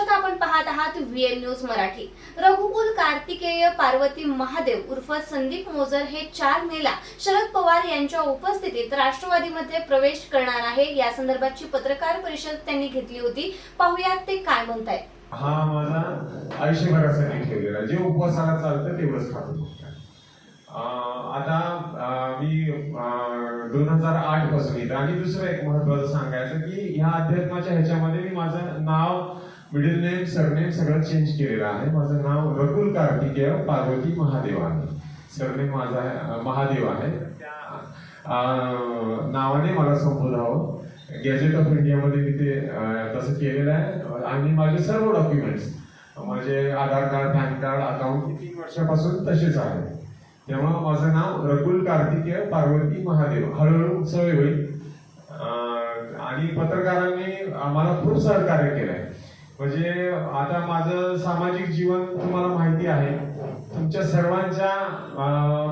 श्रोता आपण पाहत आहात व्हीएन न्यूज मराठी. रघुकुल कार्तिकेय पार्वती महादेव उर्फ संदीप मोजर हे चार मेला शरद पवार यांच्या उपस्थितीत राष्ट्रवादीमध्ये प्रवेश करणार आहे. या संदर्भातची पत्रकार परिषद त्यांनी घेतली होती. पाहुयात ते काय म्हणतायत. हा माझा आयुष्यभरासाठी ठेवलेला जे उपवासाला चालतं तेवढंच खातो आता मी दोन हजार आठपासून इथं. आणि दुसरं एक महत्वाचं सांगायचं की ह्या अध्यात्माच्या ह्याच्यामध्ये मी माझं नाव मिडिल नेम सरनेम सगळं चेंज केलेलं आहे. माझं नाव रकुल कार्तिकेय पार्वती महादेव आहे सरनेम माझा महादेव आहे. त्या नावाने मला संबोधावं. गॅजेट ऑफ इंडियामध्ये मी ते तसं केलेलं आहे. आणि माझे सर्व डॉक्युमेंट्स माझे Aadhaar card PAN card account तीन वर्षापासून तसेच आहे. तेव्हा माझं नाव रकुल कार्तिकेय पार्वती महादेव. हळूहळू सवय होईल. आणि पत्रकारांनी आम्हाला खूप सहकार्य आहे म्हणजे आता माझं सामाजिक जीवन तुम्हाला माहिती आहे. तुमच्या सर्वांच्या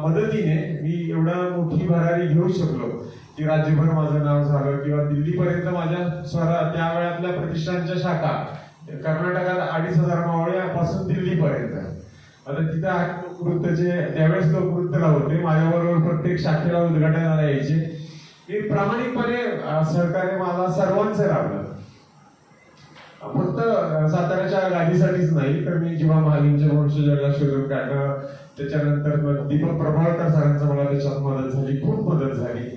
मदतीने मी एवढा मोठी भरारी घेऊ शकलो की राज्यभर माझं नाव झालं किंवा दिल्लीपर्यंत माझ्या स्वरा त्या वेळातल्या प्रतिष्ठानच्या शाखा कर्नाटकात अडीच हजार मावळ्यापासून दिल्लीपर्यंत. आता तिथं वृत्तचे त्यावेळेस त्यावेळेस लोकवृत्तला होते माझ्याबरोबर प्रत्येक शाखेला उद्घाटनाला यायचे. हे प्रामाणिकपणे सहकार्य मला सर्वांचं लाभलं फक्त साताऱ्याच्या गाडीसाठीच नाही तर मी जीवा महालींच्या वंशजाला शोधून काढणं त्याच्यानंतर मग दीपक प्रभाळकर सरांचं मला त्याच्यात मदत झाली खूप मदत झाली.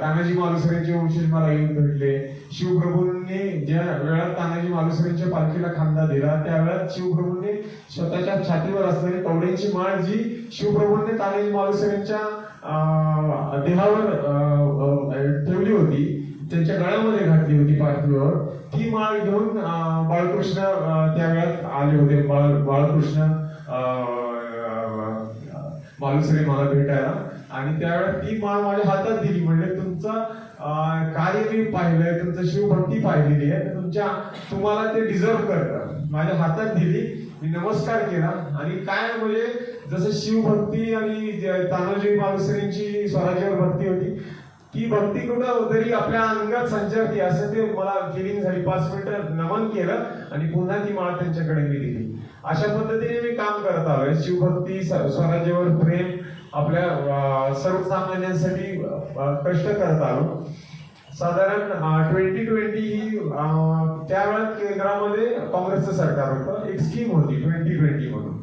तानाजी मालुसरेंचे वंशज मला येऊन भेटले. शिवप्रभूंनी ज्या वेळात तानाजी मालुसरेंच्या पालखीला खांदा दिला त्या वेळात शिवप्रभूंनी स्वतःच्या छातीवर असलेली कवड्यांची माळ जी शिवप्रभूंनी तानाजी मालुसरेंच्या देहावर ठेवली होती त्यांच्या गळ्यामध्ये घातली होती पार्थिवावर ती माळ घेऊन बाळकृष्ण त्या वेळात आले होते. बाळ बाळकृष्ण अं, मला भेटायला. आणि त्यावेळेला ती माळ माझ्या हातात दिली. म्हणजे तुमचं कार्य मी पाहिलंय तुमचं शिवभक्ती पाहिलेली आहे. तुमच्या तुम्हाला ते डिझर्व करतं. माझ्या हातात दिली. मी नमस्कार केला. आणि काय म्हणजे जसं शिवभक्ती आणि तानाजी मालुसरेंची स्वराज्यावर भक्ती होती ती भक्ती कुठं तरी आपल्या अंगात संचारते असं ते मला फिलिंग झाली. पाच मिनिटं नमन केलं आणि पुन्हा ती माळ त्यांच्याकडे मी दिली. अशा पद्धतीने मी काम करत आलोय. शिवभक्ती स्वराज्यावर प्रेम आपल्या सर्वसामान्यांसाठी कष्ट करत आलो. साधारण ट्वेंटी ट्वेंटी ही अं, केंद्रामध्ये काँग्रेसचं सरकार होतं. एक स्कीम होती ट्वेंटी ट्वेंटी म्हणून.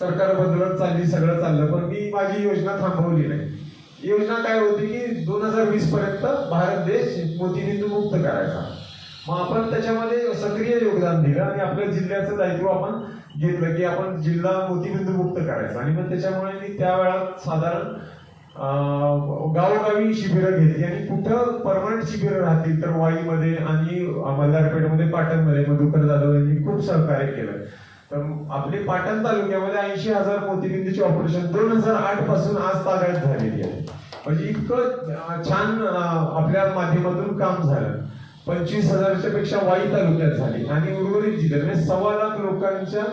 सरकार बदलत चालली सगळं चाललं. पण मी माझी योजना थांबवली नाही. योजना काय होती की दोन हजार वीस पर्यंत भारत देश मोतीबिंदू मुक्त करायचा. मग आपण त्याच्यामध्ये सक्रिय योगदान दिलं आणि आपल्या जिल्ह्याचं दायित्व आपण घेतलं की आपण जिल्हा मोतीबिंदू मुक्त करायचा. आणि मग त्याच्यामुळे मी त्या वेळात साधारण गावोगावी शिबिरं घेतली आणि कुठं परमनंट शिबिरं राहतील तर वाईमध्ये आणि मल्हारपेठमध्ये पाटणमध्ये मधुकर जाधव यांनी खूप सहकार्य केलं. तर आपले पाटण तालुक्यामध्ये ऐंशी हजार मोतीबिंदूची ऑपरेशन दोन हजार आठपासून आज तागायत झालेली आहे. म्हणजे इतकं छान आपल्या माध्यमातून काम झालं. पंचवीस हजारच्या पेक्षा वाई तालुक्यात झाली. आणि उर्वरित जिल्ह्यात म्हणजे सव्वा लाख लोकांच्या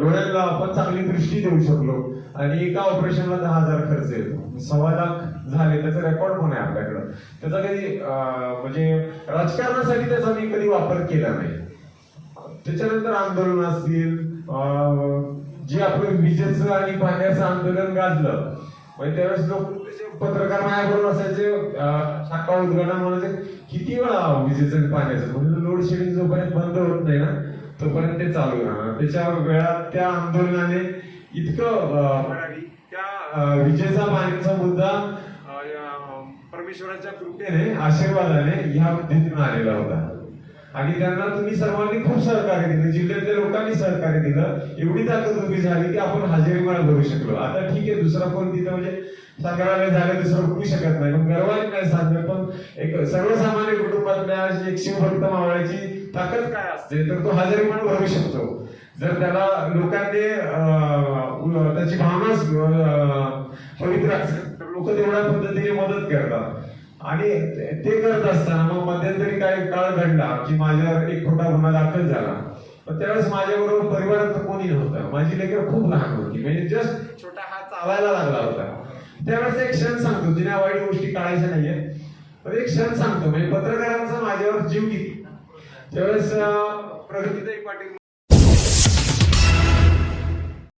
डोळ्यांना आपण चांगली दृष्टी देऊ शकलो. आणि एका ऑपरेशनला दहा हजार खर्च येतो. म्हणजे सव्वा लाख झाले त्याचा रेकॉर्ड पण आहे आपल्याकडं. त्याचा कधी म्हणजे राजकारणासाठी त्याचा मी कधी वापर केला नाही. त्याच्यानंतर आंदोलन असतील जे आपलं विजेचं आणि पाण्याचं आंदोलन गाजलं. म्हणजे त्यावेळेस लोक पत्रकार माझ्याबरोबर असायचे शाखा उद्घाटन म्हणायचे किती वेळा विजेचं आणि पाण्याचं? म्हणजे लोड शेडिंग जोपर्यंत बंद होत नाही ना तोपर्यंत ते चालू राहणार. त्याच्या वेळात त्या आंदोलनाने इतकं त्या विजेचा पाण्याचा मुद्दा परमेश्वराच्या कृपेने आशीर्वादाने ह्या पद्धतीतून आलेला होता. आणि त्यांना तुम्ही सर्वांनी खूप सहकार्य दिलं. जिल्ह्यातल्या लोकांनी सहकार्य दिलं. एवढी ताकद उभी झाली की आपण हजेरी माळ भरू शकलो. आता ठीक आहे दुसरा कोण तिथं म्हणजे संग्रहालय झालं दुसरं करू शकत नाही. पण गर्वाने नाही सांगत पण एक सर्वसामान्य कुटुंबातल्या अशी एक शिवभक्त मावळ्याची ताकद काय असते तर तो हजेरी माळ भरू शकतो. जर त्याला लोकांनी त्याची भावनाच पवित्र असेल तर लोक तेवढ्या पद्धतीने मदत करतात. आणि ते करत असताना मग मध्यंतरी काही काळ घडला. की माझ्यावर एक खोटा गुन्हा दाखल झाला. पण त्यावेळेस माझ्याबरोबर परिवारात कोणी नव्हतं. माझी लेकर खूप लहान होती. म्हणजे जस्ट छोटा हात चालायला लागला होता. त्यावेळेस एक क्षण सांगतो. जिने वाईट गोष्टी काढायच्या नाहीये पण एक क्षण सांगतो. म्हणजे पत्रकारांचा माझ्यावर जीव किती? त्यावेळेस प्रगतीचा प्रगतीताई पाटील